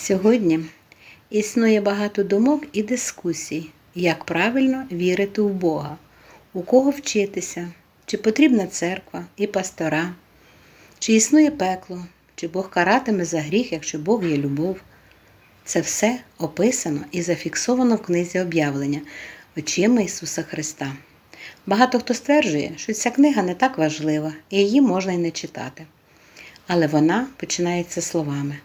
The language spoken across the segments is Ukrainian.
Сьогодні існує багато думок і дискусій, як правильно вірити в Бога, у кого вчитися, чи потрібна церква і пастора, чи існує пекло, чи Бог каратиме за гріх, якщо Бог є любов. Це все описано і зафіксовано в книзі об'явлення очима Ісуса Христа. Багато хто стверджує, що ця книга не так важлива і її можна й не читати. Але вона починається словами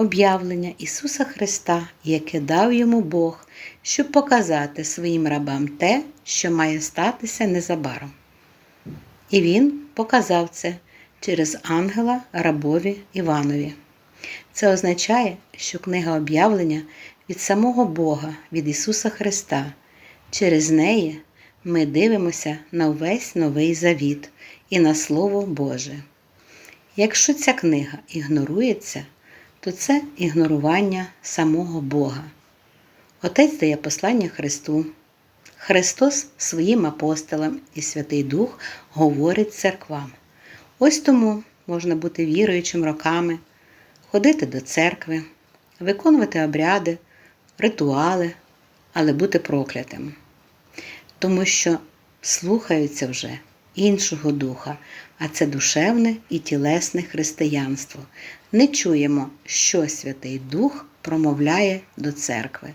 об'явлення Ісуса Христа, яке дав йому Бог, щоб показати своїм рабам те, що має статися незабаром. І Він показав це через ангела рабові Іванові. Це означає, що книга об'явлення від самого Бога, від Ісуса Христа. Через неї ми дивимося на увесь новий завіт і на Слово Боже. Якщо ця книга ігнорується, то це ігнорування самого Бога. Отець дає послання Христу. Христос своїм апостолам і Святий Дух говорить церквам. Ось тому можна бути віруючим роками, ходити до церкви, виконувати обряди, ритуали, але бути проклятим. Тому що слухаються вже іншого духа, а це душевне і тілесне християнство. Не чуємо, що Святий Дух промовляє до церкви.